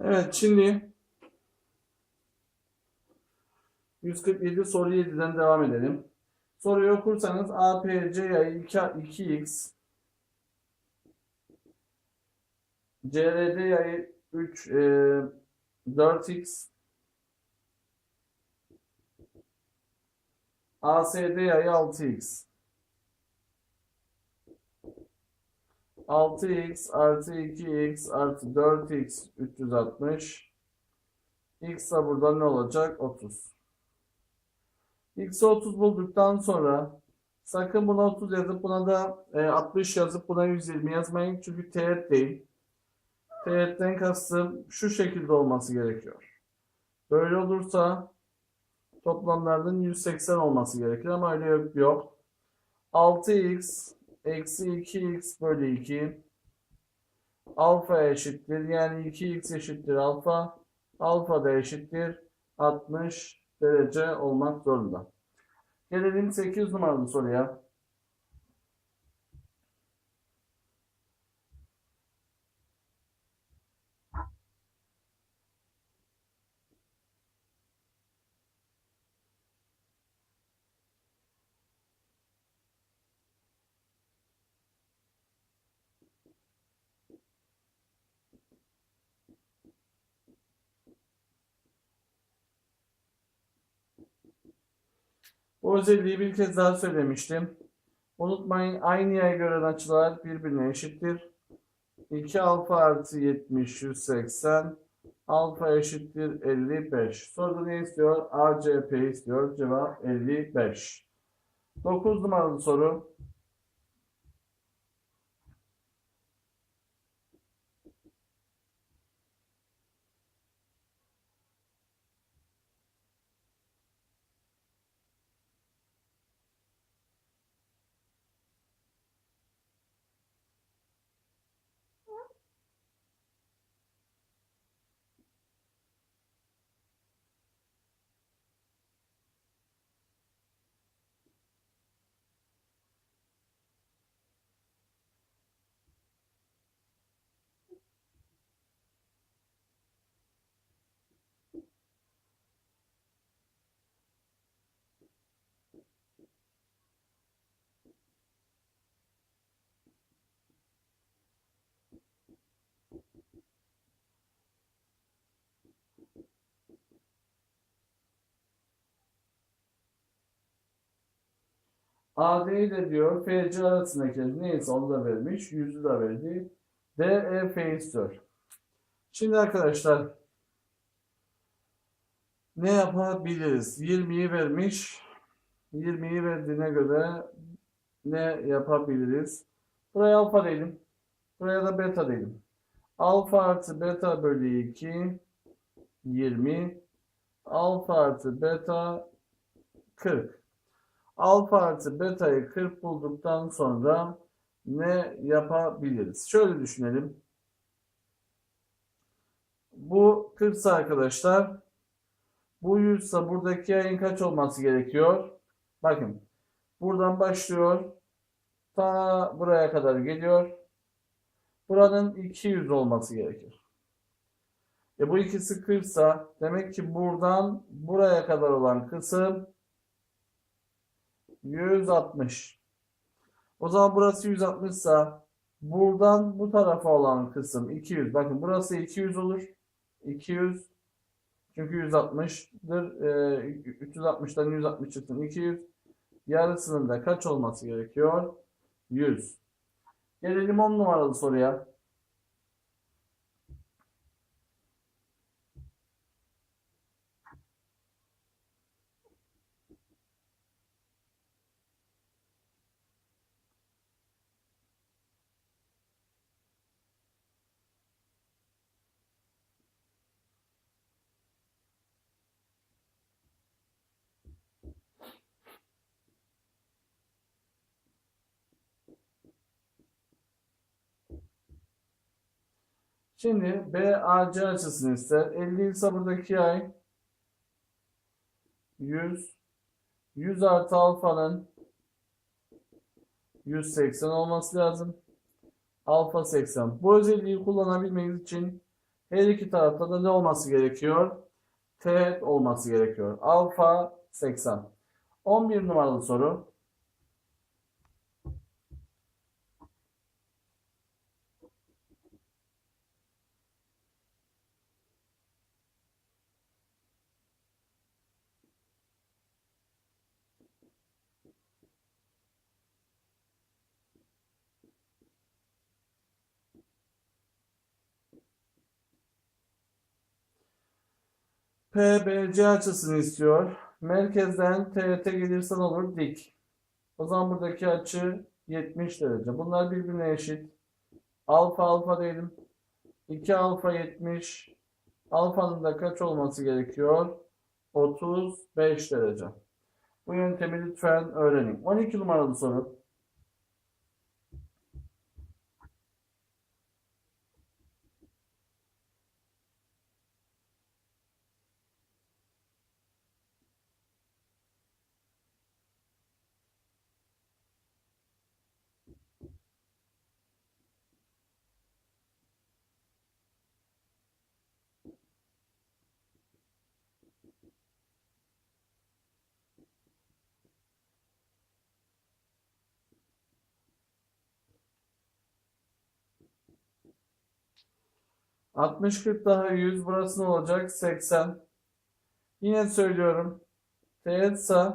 Evet şimdi 147 soru 7'den devam edelim. Soruyu okursanız APC yayı 2, 2x CRD yayı 3 e, 4x ASD yayı 6x 6x artı 2x artı 4x 360 x de burada ne olacak? 30 x'i 30 bulduktan sonra sakın buna 30 yazıp buna da e, 60 yazıp buna 120 yazmayın çünkü teğet değil. Teğetten kastım şu şekilde olması gerekiyor. Böyle olursa toplamlarının 180 olması gerekir ama öyle yok. yok. 6x eksi 2x bölü 2 alfa eşittir. Yani 2x eşittir alfa. Alfa da eşittir 60 derece olmak zorunda. Gelelim 8 numaralı soruya. Bu özelliği bir kez daha söylemiştim. Unutmayın aynı yaya göre açılar birbirine eşittir. 2 alfa artı 70 180 alfa eşittir 55. Soruda ne istiyor? ACP istiyor. Cevap 55. 9 numaralı soru. AD ile diyor FC arasındaki neyse onu da vermiş. Yüzü de verdi. DEF istiyor. Şimdi arkadaşlar ne yapabiliriz? 20'yi vermiş. 20'yi verdiğine göre ne yapabiliriz? Buraya alfa diyelim. Buraya da beta diyelim. Alfa artı beta bölü 2 20 alfa artı beta 40 alfa artı beta'yı 40 bulduktan sonra ne yapabiliriz? Şöyle düşünelim. Bu 40 ise arkadaşlar bu 100 ise buradaki yayın kaç olması gerekiyor? Bakın buradan başlıyor ta buraya kadar geliyor. Buranın 200 olması gerekir. E bu ikisi 40 ise demek ki buradan buraya kadar olan kısım 160. O zaman burası 160 ise buradan bu tarafa olan kısım 200. Bakın burası 200 olur. 200 çünkü 160'dır. Ee, 360'dan 160 çıksın 200. Yarısının da kaç olması gerekiyor? 100. Gelelim 10 numaralı soruya. Şimdi BAC açısını ister. 50 ise buradaki ay 100 100 artı alfanın 180 olması lazım. Alfa 80. Bu özelliği kullanabilmeniz için Her iki tarafta da ne olması gerekiyor? Teğet olması gerekiyor. Alfa 80. 11 numaralı soru. PBC açısını istiyor. Merkezden teğete gelirsen olur dik. O zaman buradaki açı 70 derece. Bunlar birbirine eşit. Alfa alfa diyelim. 2 alfa 70. Alfanın da kaç olması gerekiyor? 35 derece. Bu yöntemi lütfen öğrenin. 12 numaralı soru. Altmış 40 daha 100. Burası ne olacak? 80. Yine söylüyorum. Teğetse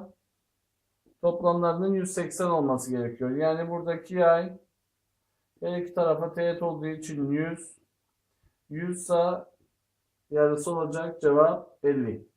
toplamlarının 180 olması gerekiyor. Yani buradaki yay her iki tarafa teğet olduğu için 100. 100 ise yarısı olacak. Cevap 50.